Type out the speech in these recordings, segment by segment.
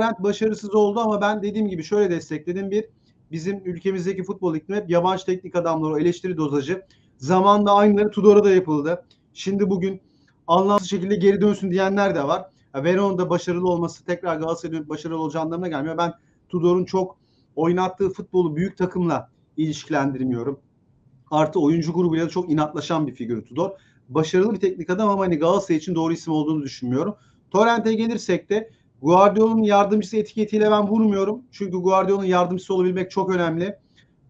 Torrent başarısız oldu ama ben dediğim gibi şöyle destekledim. Bir, bizim ülkemizdeki futbol iklimi hep yabancı teknik adamları o eleştiri dozajı. Zamanında aynıları Tudor'a da yapıldı. Şimdi bugün anlamsız şekilde geri dönsün diyenler de var. Verona'da başarılı olması tekrar Galatasaray'ın başarılı olacağı anlamına gelmiyor. Ben Tudor'un çok oynattığı futbolu büyük takımla ilişkilendirmiyorum. Artı oyuncu grubuyla da çok inatlaşan bir figür Tudor. Başarılı bir teknik adam ama hani Galatasaray için doğru isim olduğunu düşünmüyorum. Torrent'e gelirsek de Guardiola'nın yardımcısı etiketiyle ben vurmuyorum. Çünkü Guardiola'nın yardımcısı olabilmek çok önemli.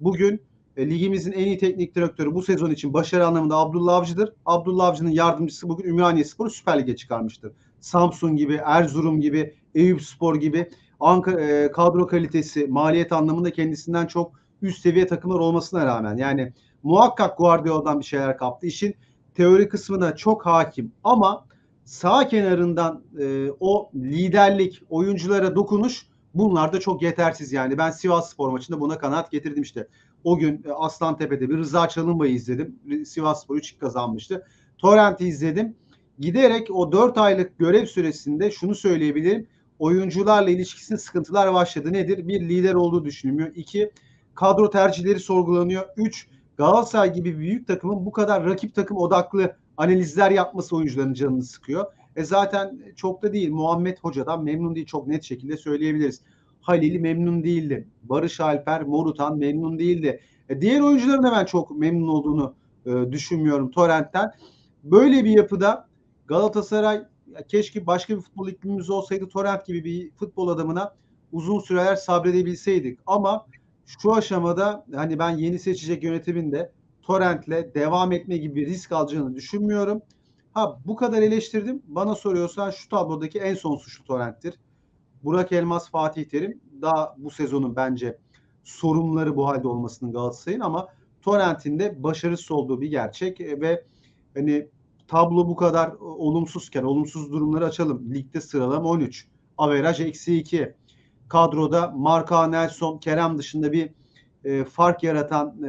Bugün e, ligimizin en iyi teknik direktörü bu sezon için başarı anlamında Abdullah Avcı'dır. Abdullah Avcı'nın yardımcısı bugün Ümraniye Spor'u Süper Lig'e çıkarmıştır. Samsun gibi, Erzurum gibi, Eyüp Spor gibi Ankara, e, kadro kalitesi, maliyet anlamında kendisinden çok üst seviye takımlar olmasına rağmen yani muhakkak Guardiola'dan bir şeyler kaptı. İşin teori kısmına çok hakim ama sağ kenarından e, o liderlik, oyunculara dokunuş bunlar da çok yetersiz yani. Ben Sivas Spor maçında buna kanaat getirdim işte. O gün e, Aslan Tepe'de bir Rıza Çalınbay'ı izledim. Sivas Spor 3 kazanmıştı. Torrent'i izledim. Giderek o 4 aylık görev süresinde şunu söyleyebilirim. Oyuncularla ilişkisinde sıkıntılar başladı. Nedir? Bir lider olduğu düşünülmüyor. İki, kadro tercihleri sorgulanıyor. Üç, Galatasaray gibi büyük takımın bu kadar rakip takım odaklı analizler yapması oyuncuların canını sıkıyor. E zaten çok da değil. Muhammed Hoca'dan memnun değil. Çok net şekilde söyleyebiliriz. Halil'i memnun değildi. Barış Alper, Morutan memnun değildi. E diğer oyuncuların da ben çok memnun olduğunu e, düşünmüyorum Torrent'ten. Böyle bir yapıda Galatasaray ya keşke başka bir futbol iklimimiz olsaydı Torrent gibi bir futbol adamına uzun süreler sabredebilseydik. Ama şu aşamada hani ben yeni seçecek yönetimin de Torrent'le devam etme gibi bir risk alacağını düşünmüyorum. Ha bu kadar eleştirdim. Bana soruyorsan şu tablodaki en son suçlu Torrent'tir. Burak Elmas, Fatih Terim daha bu sezonun bence sorunları bu halde olmasının Galatasaray'ın ama Torrent'in de başarısız olduğu bir gerçek ve hani tablo bu kadar olumsuzken olumsuz durumları açalım. Ligde sıralama 13. Averaj eksi 2. Kadroda Marka Nelson, Kerem dışında bir e, fark yaratan e,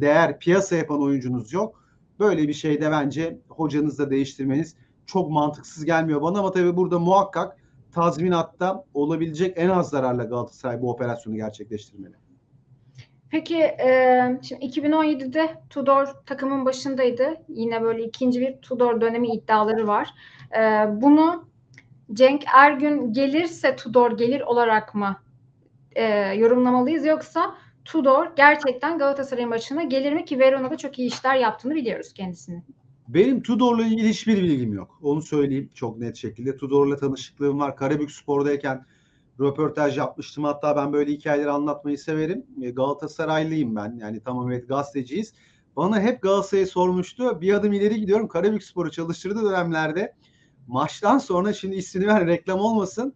değer piyasa yapan oyuncunuz yok. Böyle bir şeyde bence hocanızla değiştirmeniz çok mantıksız gelmiyor bana ama tabii burada muhakkak tazminatta olabilecek en az zararla Galatasaray bu operasyonu gerçekleştirmeli. Peki e, şimdi 2017'de Tudor takımın başındaydı. Yine böyle ikinci bir Tudor dönemi iddiaları var. E, bunu Cenk Ergün gelirse Tudor gelir olarak mı e, yorumlamalıyız yoksa Tudor gerçekten Galatasaray'ın başına gelir mi ki Verona'da çok iyi işler yaptığını biliyoruz kendisini. Benim Tudor'la ilgili hiçbir bilgim yok. Onu söyleyeyim çok net şekilde. Tudor'la tanışıklığım var. Karabük Spor'dayken röportaj yapmıştım. Hatta ben böyle hikayeleri anlatmayı severim. E, Galatasaraylıyım ben. Yani tamam evet gazeteciyiz. Bana hep Galatasaray'ı sormuştu. Bir adım ileri gidiyorum. Karabük Spor'u çalıştırdığı dönemlerde maçtan sonra şimdi ismini ver reklam olmasın.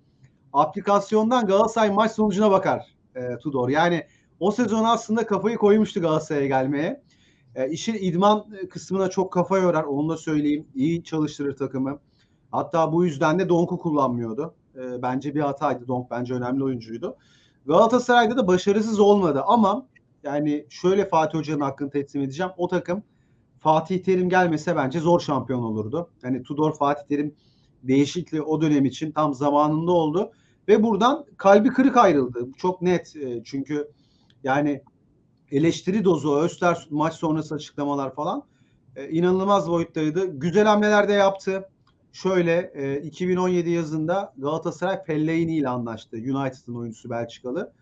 Aplikasyondan Galatasaray maç sonucuna bakar e, Tudor. Yani o sezon aslında kafayı koymuştu Galatasaray'a gelmeye. E, işin idman kısmına çok kafa yorar. Onu da söyleyeyim. İyi çalıştırır takımı. Hatta bu yüzden de Donk'u kullanmıyordu. E, bence bir hataydı. Donk bence önemli oyuncuydu. Galatasaray'da da başarısız olmadı ama yani şöyle Fatih Hoca'nın hakkını teslim edeceğim. O takım Fatih Terim gelmese bence zor şampiyon olurdu. Yani Tudor Fatih Terim değişikliği o dönem için tam zamanında oldu ve buradan kalbi kırık ayrıldı. Çok net e, çünkü yani eleştiri dozu, Öster maç sonrası açıklamalar falan e, inanılmaz boyuttaydı. Güzel hamleler de yaptı. Şöyle e, 2017 yazında Galatasaray Fellaini ile anlaştı. United'ın oyuncusu Belçikalı.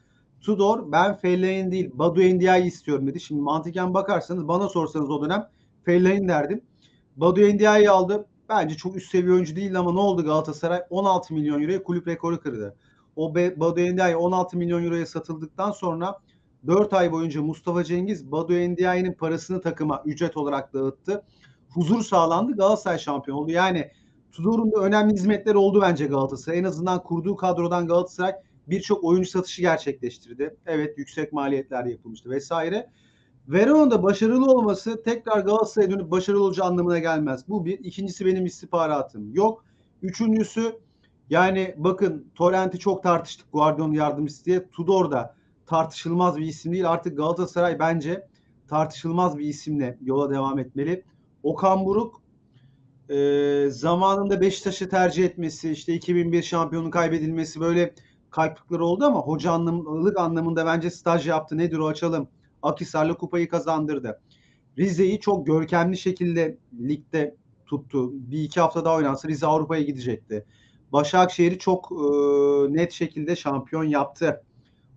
Tudor ben Fellaini değil Badu Endia'yı istiyorum dedi. Şimdi mantıken bakarsanız bana sorsanız o dönem Fellaini derdim. Badu Endia'yı aldı. Bence çok üst seviye oyuncu değil ama ne oldu Galatasaray? 16 milyon euroya kulüp rekoru kırdı. O Badu Endia'yı 16 milyon euroya satıldıktan sonra 4 ay boyunca Mustafa Cengiz Badu Endia'nın parasını takıma ücret olarak dağıttı. Huzur sağlandı. Galatasaray şampiyon oldu. Yani Tudor'un önemli hizmetleri oldu bence Galatasaray. En azından kurduğu kadrodan Galatasaray birçok oyuncu satışı gerçekleştirdi. Evet yüksek maliyetler yapılmıştı vesaire. Verona'da başarılı olması tekrar Galatasaray'a dönüp başarılı olacağı anlamına gelmez. Bu bir. İkincisi benim istihbaratım yok. Üçüncüsü yani bakın Torrent'i çok tartıştık Guardiola'nın yardımcısı diye. Tudor da tartışılmaz bir isim değil. Artık Galatasaray bence tartışılmaz bir isimle yola devam etmeli. Okan Buruk e, zamanında Beşiktaş'ı tercih etmesi, işte 2001 şampiyonun kaybedilmesi böyle kayıplıkları oldu ama hoca anlamlık anlamında bence staj yaptı. Nedir o açalım. Akhisar'la kupayı kazandırdı. Rize'yi çok görkemli şekilde ligde tuttu. Bir iki hafta daha oynansa Rize Avrupa'ya gidecekti. Başakşehir'i çok e, net şekilde şampiyon yaptı.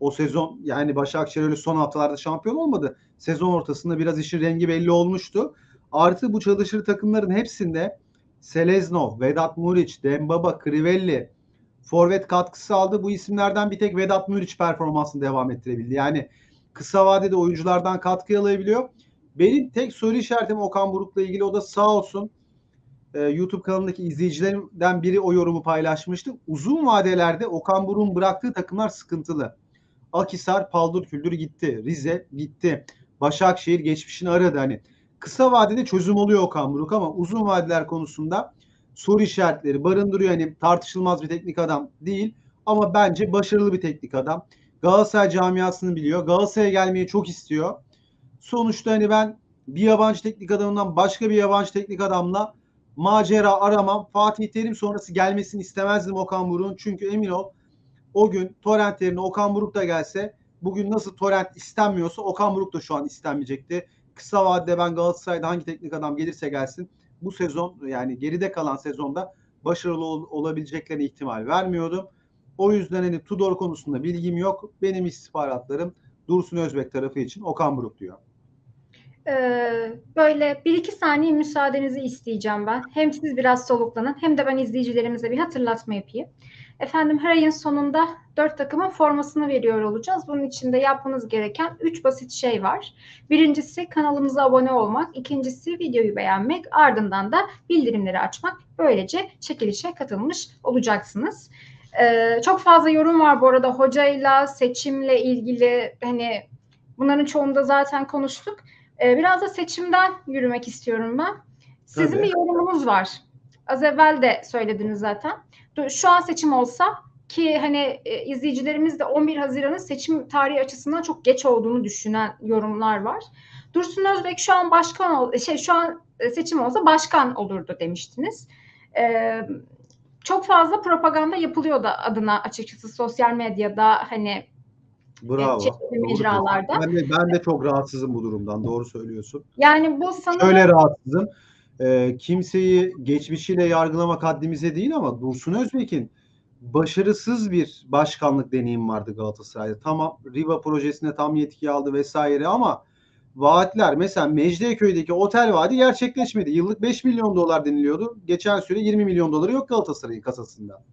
O sezon yani Başakşehir öyle son haftalarda şampiyon olmadı. Sezon ortasında biraz işin rengi belli olmuştu. Artı bu çalışır takımların hepsinde Seleznov, Vedat Muriç, Dembaba, Crivelli forvet katkısı aldı. Bu isimlerden bir tek Vedat Muriç performansını devam ettirebildi. Yani kısa vadede oyunculardan katkı alabiliyor. Benim tek soru işaretim Okan Buruk'la ilgili o da sağ olsun e, YouTube kanalındaki izleyicilerimden biri o yorumu paylaşmıştı. Uzun vadelerde Okan Buruk'un bıraktığı takımlar sıkıntılı. Akisar paldır küldür gitti. Rize gitti. Başakşehir geçmişini aradı. Hani kısa vadede çözüm oluyor Okan Buruk ama uzun vadeler konusunda soru işaretleri barındırıyor. Hani tartışılmaz bir teknik adam değil ama bence başarılı bir teknik adam. Galatasaray camiasını biliyor. Galatasaray'a gelmeyi çok istiyor. Sonuçta hani ben bir yabancı teknik adamından başka bir yabancı teknik adamla macera aramam. Fatih Terim sonrası gelmesini istemezdim Okan Buruk'un. Çünkü emin ol o gün Torrent yerine Okan Buruk da gelse bugün nasıl Torrent istenmiyorsa Okan Buruk da şu an istenmeyecekti. Kısa vadede ben Galatasaray'da hangi teknik adam gelirse gelsin bu sezon yani geride kalan sezonda başarılı ol, olabileceklerine ihtimal vermiyordum. O yüzden hani Tudor konusunda bilgim yok. Benim istihbaratlarım Dursun Özbek tarafı için Okan Buruk diyor. Ee, böyle bir iki saniye müsaadenizi isteyeceğim ben. Hem siz biraz soluklanın hem de ben izleyicilerimize bir hatırlatma yapayım. Efendim her ayın sonunda dört takımın formasını veriyor olacağız. Bunun için de yapmanız gereken üç basit şey var. Birincisi kanalımıza abone olmak. ikincisi videoyu beğenmek. Ardından da bildirimleri açmak. Böylece çekilişe katılmış olacaksınız. Ee, çok fazla yorum var bu arada hocayla, seçimle ilgili. Hani bunların çoğunda zaten konuştuk. Ee, biraz da seçimden yürümek istiyorum ben. Sizin Tabii. bir yorumunuz var. Az evvel de söylediniz zaten. Şu an seçim olsa ki hani e, izleyicilerimiz de 11 Haziran'ın seçim tarihi açısından çok geç olduğunu düşünen yorumlar var. Dursun Özbek şu an başkan ol şey şu an e, seçim olsa başkan olurdu demiştiniz. Ee, çok fazla propaganda yapılıyor da adına açıkçası sosyal medyada hani Bravo. çeşitli Doğru mecralarda. Ben de, ben de çok rahatsızım bu durumdan. Doğru söylüyorsun. Yani bu sanırım Şöyle rahatsızım. Ee, kimseyi geçmişiyle yargılamak haddimize değil ama Dursun Özbek'in başarısız bir başkanlık deneyim vardı Galatasaray'da. Tamam Riva projesine tam yetki aldı vesaire ama vaatler mesela Mecidiyeköy'deki otel vaadi gerçekleşmedi. Yıllık 5 milyon dolar deniliyordu. Geçen süre 20 milyon doları yok Galatasaray'ın kasasında.